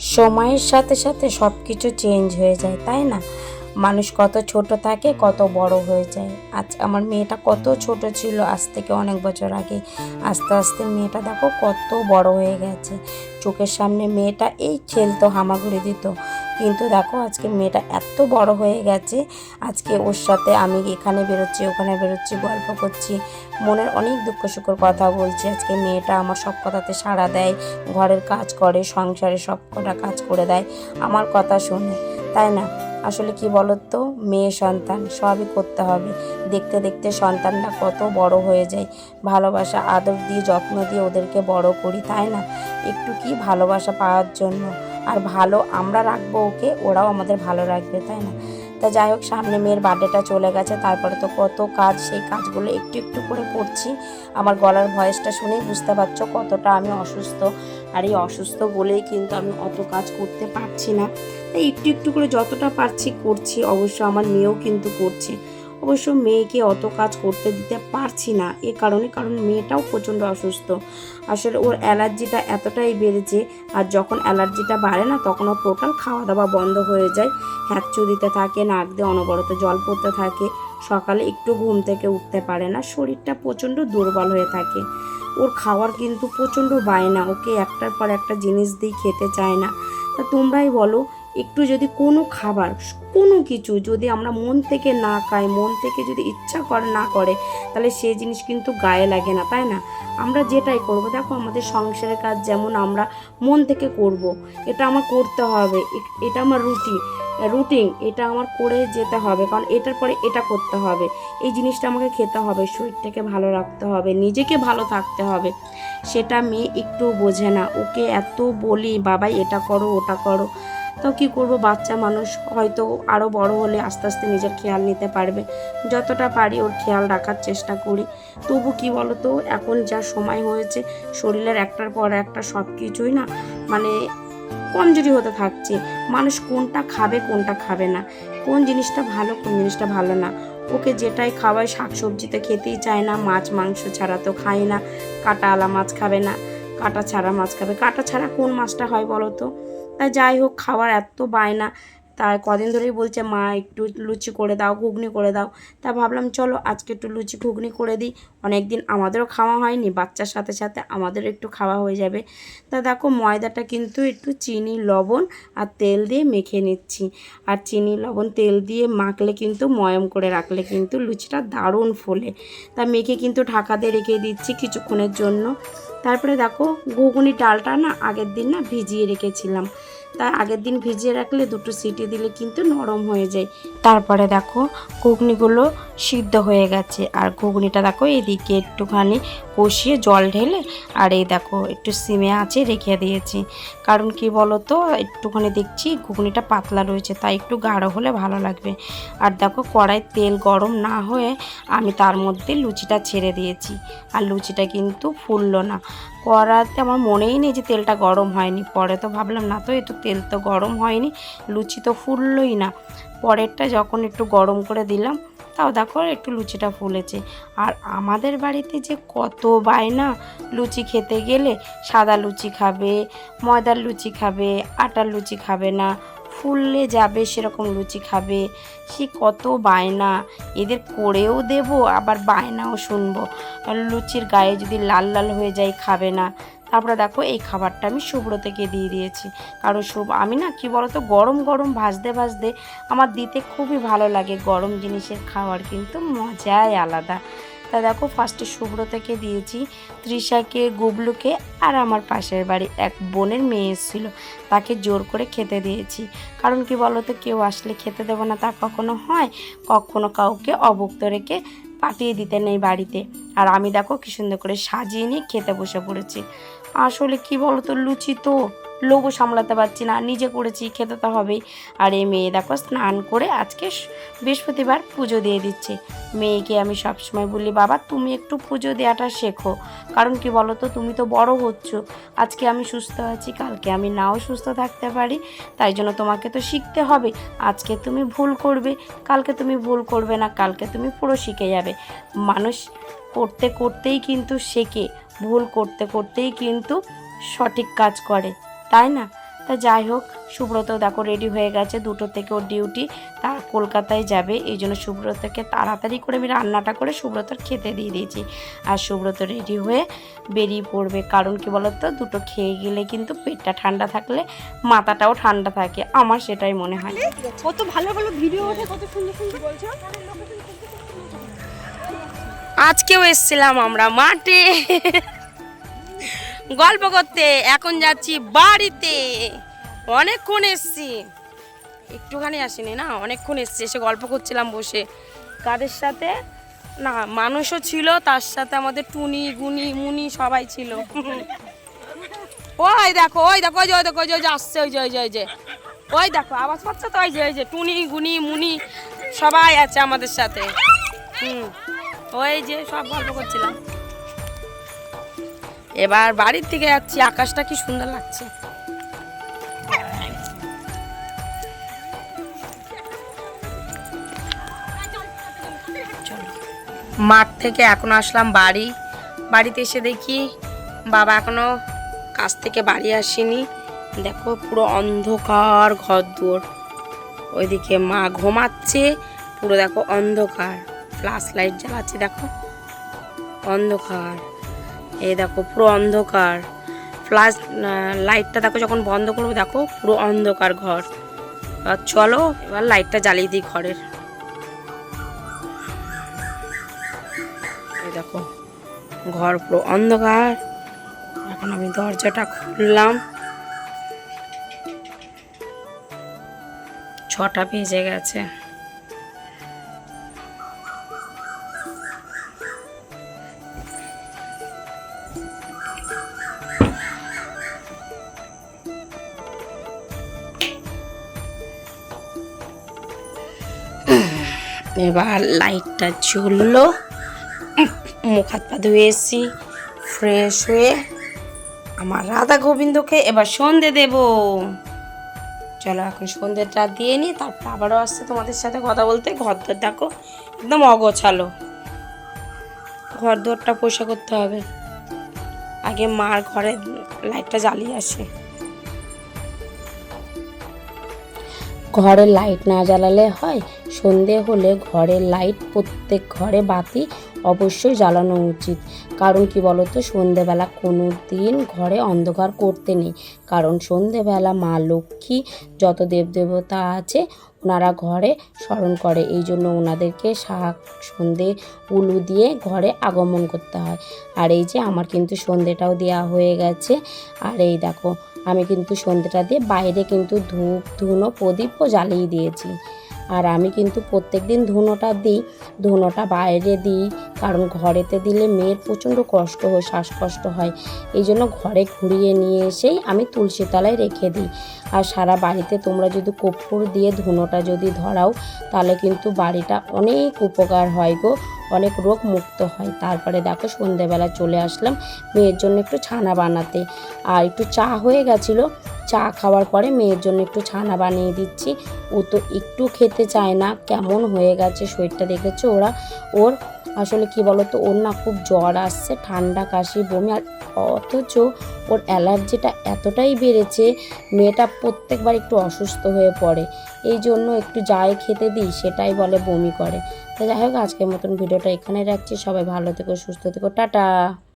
সময়ের সাথে সাথে সব কিছু চেঞ্জ হয়ে যায়, তাই না? মানুষ কত ছোট থাকে, কত বড় হয়ে যায়। আজ আমার মেয়েটা কত ছোট ছিল, আজ থেকে অনেক বছর আগে। আস্তে আস্তে মেয়েটা দেখো কত বড় হয়ে গেছে। চোখের সামনে মেয়েটা এই খেলতো, হামাগুড়ি দিত। কিন্তু দেখো, আজকে মেয়েটা এত বড় হয়ে গেছে। আজকে ওর সাথে আমি এখানে বেরোচ্ছি, ওখানে বেরোচ্ছি, গল্প করছি, মনের অনেক দুঃখ সুখের কথা বলছি। আজকে মেয়েটা আমার সব কথাতে সাড়া দেয়, ঘরের কাজ করে, সংসারে সব কটা কাজ করে দেয়, আমার কথা শুনে। তাই না? আসলে কি বলতো, মেয়ে সন্তান, সবই করতে হবে। দেখতে দেখতে সন্তানটা কত বড় হয়ে যায়। ভালোবাসা, আদর দিয়ে, যত্ন দিয়ে ওদেরকে বড় করি, তাই না? একটু কি ভালোবাসা পাওয়ার জন্য? আর ভালো আমরা রাখব ওকে, ওরাও আমাদের ভালো রাখবে, তাই না? তা যাই হোক, সামনে মেয়ের বার্থডেটা চলে গেছে, তারপরে তো কত কাজ, সেই কাজগুলো একটু একটু করে করছি। আমার গলার ভয়েসটা শুনেই বুঝতে পারছ কতটা আমি অসুস্থ। আর এই অসুস্থ বলেই কিন্তু আমি অত কাজ করতে পারছি না। তাই একটু একটু করে যতটা পারছি করছি, অবশ্য আমার মেয়েও কিন্তু করছে। অবশ্য মেয়েকে অত কাজ করতে দিতে পারছি না। এ কারণে কারণ মেয়েটাও প্রচণ্ড অসুস্থ। আসলে ওর অ্যালার্জিটা এতটাই বেড়েছে, আর যখন অ্যালার্জিটা বাড়ে না, তখন ওর টোটাল খাওয়া দাওয়া বন্ধ হয়ে যায়। হ্যাচ্চু দিতে থাকে, নাক দিয়ে অনবরত জল পড়তে থাকে, সকালে একটু ঘুম থেকে উঠতে পারে না, শরীরটা প্রচণ্ড দুর্বল হয়ে থাকে। ওর খাওয়ার কিন্তু প্রচণ্ড বায়না, ওকে একটার পর একটা জিনিস দিয়ে খেতে চায় না। তা তোমরাই বলো একটু যদি কোনো খাবার, কোনো কিছু যদি আমরা মন থেকে না খাই, মন থেকে যদি ইচ্ছা করে না করে, তাহলে সেই জিনিস কিন্তু গায়ে লাগে না, তাই না? আমরা যেটাই করব, দেখো আমাদের সংসারের কাজ যেমন আমরা মন থেকে করব, এটা আমার করতে হবে এটা আমার রুটি রুটিন, এটা আমার করে যেতে হবে, কারণ এটার পরে এটা করতে হবে, এই জিনিসটা আমাকে খেতে হবে, শরীরটাকে ভালো রাখতে হবে, নিজেকে ভালো থাকতে হবে, সেটা মেয়ে একটু বোঝে না, ওকে এত বলি, বাবাই এটা করো, ওটা করো তো কী করব? বাচ্চা মানুষ হয়তো আরও বড় হলে আস্তে আস্তে নিজের খেয়াল নিতে পারবে। যতটা পারি ওর খেয়াল রাখার চেষ্টা করি। তবু কি বলো তো এখন যা সময় হয়েছে, শরীরের একটার পর একটা সব কিছুই না মানে কমজোরি হতে থাকছে। মানুষ কোনটা খাবে কোনটা খাবে না। কোন জিনিসটা ভালো, কোন জিনিসটা ভালো না। ওকে যেটাই খাওয়াই শাকসবজিতে খেতেই চায় না, মাছ, মাংস ছাড়া তো খায় না। কাটা আলা মাছ খাবে না, কাটা ছাড়া মাছ খাবে। কাটা ছাড়া কোন মাছটা হয় বলো তো যাই হোক, খাওয়ার এত বায়না। তাই কদিন ধরেই বলছে, মা, একটু লুচি করে দাও, ঘুগনি করে দাও। তা ভাবলাম, চলো, আজকে একটু লুচি, ঘুগনি করে দিই। অনেক দিন আমাদেরও খাওয়া হয়নি, বাচ্চার সাথে সাথে আমাদেরও একটু খাওয়া হয়ে যাবে। তা দেখো, ময়দাটা কিন্তু একটু চিনি, লবণ আর তেল দিয়ে মেখে নিচ্ছি। আর চিনি, লবণ, তেল দিয়ে মাখলে কিন্তু, ময়ম করে রাখলে কিন্তু লুচিটা দারুণ ফোলে। তা মেখে কিন্তু ঢাকা দিয়ে রেখে দিচ্ছি কিছুক্ষণের জন্য। তারপরে দেখো ঘুগনি ডালটা না আগের দিন না ভিজিয়ে রেখেছিলাম। তা আগের দিন ভিজিয়ে রাখলে দুটো সিটি দিলে কিন্তু নরম হয়ে যায়। তারপরে দেখো ঘুগনিগুলো সিদ্ধ হয়ে গেছে। আর ঘুগনিটা দেখো এদিকে একটুখানি কষিয়ে জল ঢেলে আর এই দেখো একটু সিমে আছে রেখে দিয়েছি। কারণ কি বলো তো একটুখানি দেখছি ঘুগনিটা পাতলা রয়েছে, তাই একটু গাঢ় হলে ভালো লাগবে। আর দেখো কড়াই তেল গরম না হয়ে আমি তার মধ্যে লুচিটা ছেড়ে দিয়েছি। আর লুচিটা কিন্তু ফুললো না। কড়াতে আমার মনেই নেই যে তেলটা গরম হয়নি। পরে তো ভাবলাম, না তো, এ তো তেল তো গরম হয়নি, লুচি তো ফুললোই না। পরেরটা যখন একটু গরম করে দিলাম, তাও দেখো একটু লুচিটা ফুলেছে। আর আমাদের বাড়িতে যে কত বায়না, লুচি খেতে গেলে সাদা লুচি খাবে, ময়দার লুচি খাবে, আটার লুচি খাবে না, ফুললে যাবে সেরকম লুচি খাবে, সে কত বায়না। এদের করেও দেব, আবার বায়নাও শুনব। লুচির গায়ে যদি লাল লাল হয়ে যায়, খাবে না। তারপরে দেখো এই খাবারটা আমি শুভ্র থেকে দিয়ে দিয়েছি। কারণ শুভ, আমি না কি বলতো, গরম গরম ভাজতে ভাজতে আমার দিতে খুবই ভালো লাগে গরম জিনিসের খাওয়ার কিন্তু মজাই আলাদা। তা দেখো ফার্স্টে শুভ্র থেকে দিয়েছি তৃষাকে, গুবলুকে আর আমার পাশের বাড়ি এক বোনের মেয়ে এসেছিল, তাকে জোর করে খেতে দিয়েছি। কারণ কি বলতো, কেউ আসলে খেতে দেবো না, তা কখনো হয়, কখনো কাউকে অভুক্ত রেখে পাঠিয়ে দিতে নেই বাড়িতে। আর আমি দেখো কি সুন্দর করে সাজিয়ে নিয়ে খেতে বসে পড়েছি। আসলে কি বলতো, লুচি তো লোভও সামলাতে পারছি না, নিজে করেছি, খেতে তো হবেই। আর এই মেয়ে দেখো, স্নান করে আজকে বৃহস্পতিবার পুজো দিয়ে দিচ্ছে। মেয়েকে আমি সবসময় বলি, বাবা, তুমি একটু পুজো দেওয়াটা শেখো। কারণ কি বলো তো তুমি তো বড় হচ্ছ। আজকে আমি সুস্থ আছি, কালকে আমি নাও সুস্থ থাকতে পারি। তাই জন্য তোমাকে তো শিখতে হবে। আজকে তুমি ভুল করবে, কালকে তুমি ভুল করবে না, কালকে তুমি পুরো শিখে যাবে। মানুষ করতে, করতেই কিন্তু শেখে। ভুল করতে করতেই কিন্তু সঠিক কাজ করে, তাই না? তা যাই হোক, সুব্রত দেখো রেডি হয়ে গেছে, দুটো থেকে ওর ডিউটি তার কলকাতায় যাবে, এই জন্য সুব্রতকে তাড়াতাড়ি করে আমি রান্নাটা করে সুব্রতর খেতে দিয়ে দিয়েছি। আর সুব্রত রেডি হয়ে বেরিয়ে পড়বে, কারণ কি বলতো, দুটো খেয়ে গেলে কিন্তু পেটটা ঠান্ডা থাকলে মাথাটাও ঠান্ডা থাকে, আমার সেটাই মনে হয়। কত ভালো ভালো ভিডিও কত সুন্দর সুন্দর। বলছো আজকেও এসছিলাম আমরা মাঠে। গল্প করতে, এখন যাচ্ছি বাড়িতে। অনেকক্ষণ এসছি। একটুখানি আসিনি না, অনেকক্ষণ এসছি, এসে গল্প করছিলাম বসে। কাদের সাথে? না, মানুষও ছিল, তার সাথে আমাদের টুনি, গুনি, মুনি সবাই ছিল। ওই দেখো ওই দেখো, ওই যে, ওই দেখো, ওই যে আসছে, ওই যে ওই যে ওই যে। ওই দেখো, আওয়াজ পাচ্ছে তো, ওই যে ওই যে, টুনি, গুনি, মুনি সবাই আছে আমাদের সাথে। হুম। ওই যে সব গল্প করছিলাম। এবার বাড়ির থেকে যাচ্ছি, আকাশটা কি সুন্দর লাগছে। মাঠ থেকে এখন আসলাম বাড়ি। বাড়িতে এসে দেখি বাবা এখনও কাজ থেকে বাড়ি আসেনি। দেখো পুরো অন্ধকার ঘর দুয়ার ওইদিকে মা ঘুমাচ্ছে, পুরো দেখো অন্ধকার। ফ্লাশ লাইট জ্বালাচ্ছে, দেখো। অন্ধকার। এই দেখো, পুরো অন্ধকার। ফ্লাশ লাইটটা দেখো, যখন বন্ধ করব, দেখো, পুরো অন্ধকার ঘর। চলো, এবার লাইটটা জ্বালিয়ে দিই ঘরের। এই দেখো, ঘর পুরো অন্ধকার। এখন আমি দরজাটা খুললাম। ছটা বেজে গেছে। এবার লাইটটা জ্বললো। মুখ হাত পা ধুয়ে ফ্রেশ হয়ে আমার রাধা গোবিন্দকে এবার সন্ধে দেব। চলো এখন সন্ধেটা দিয়ে নিই, তারপর আবারও আসছে তোমাদের সাথে কথা বলতে। ঘর দর দেখো একদম অগোছালো। ঘর দরটা পয়সা করতে হবে। আগে মার ঘরে লাইটটা জ্বালিয়ে আসে। ঘরের লাইট না জ্বালালে হয়। সন্ধে হলে ঘরে লাইট প্রত্যেক ঘরে বাতি অবশ্যই জ্বালানো উচিত। কারণ কি বলতো, সন্ধেবেলা কোনো দিন ঘরে অন্ধকার করতে নেই। কারণ সন্ধেবেলা মা লক্ষ্মী, যত দেবদেবতা আছে ওনারা ঘরে স্মরণ করে। এই জন্য ওনাদেরকে শাক, সন্ধে, উলু দিয়ে ঘরে আগমন করতে হয়। আর এই যে আমার কিন্তু সন্ধেটাও দেওয়া হয়ে গেছে। আর এই দেখো, আমি কিন্তু সন্ধেটা দিয়ে বাইরে কিন্তু ধূপ, ধুনো, প্রদীপও জ্বালিয়ে দিয়েছি। আর আমি কিন্তু প্রত্যেক দিন ধুনোটা দিই, ধুনোটা বাইরে দিই, কারণ ঘরেতে দিলে মেয়ের প্রচণ্ড কষ্ট হয়, শ্বাসকষ্ট হয়। এই জন্য ঘরে ঘুরিয়ে নিয়ে এসেই আমি তুলসী তলায় রেখে দিই। আর সারা বাড়িতে তোমরা যদি কর্পূর দিয়ে ধুনোটা যদি ধরাও, তাহলে কিন্তু বাড়িটা অনেক উপকার হয় গো। অনেক রোগ মুক্ত হয়। তারপরে দেখো সন্ধেবেলা চলে আসলাম মেয়ের জন্য একটু ছানা বানাতে। আর একটু চা হয়ে গেছিল। চা খাওয়ার পরে মেয়ের জন্য একটু ছানা বানিয়ে দিচ্ছি। ও তো একটু খেতে চায় না। কেমন হয়ে গেছে শরীরটা দেখেছ ওরা? ওর আসলে কি বলতো, ওর না খুব জ্বর আসছে, ঠান্ডা, কাশি, বমি, আর অথচ ওর অ্যালার্জিটা এতটাই বেড়েছে, মেয়েটা প্রত্যেকবার একটু অসুস্থ হয়ে পড়ে। এই জন্য একটু যাই খেতে দিই, সেটাই বলে বমি করে। তো যাই হোক, আজকের মতন ভিডিওটা এখানে রাখছি। সবাই ভালো থেকো, সুস্থ থেকো, টাটা।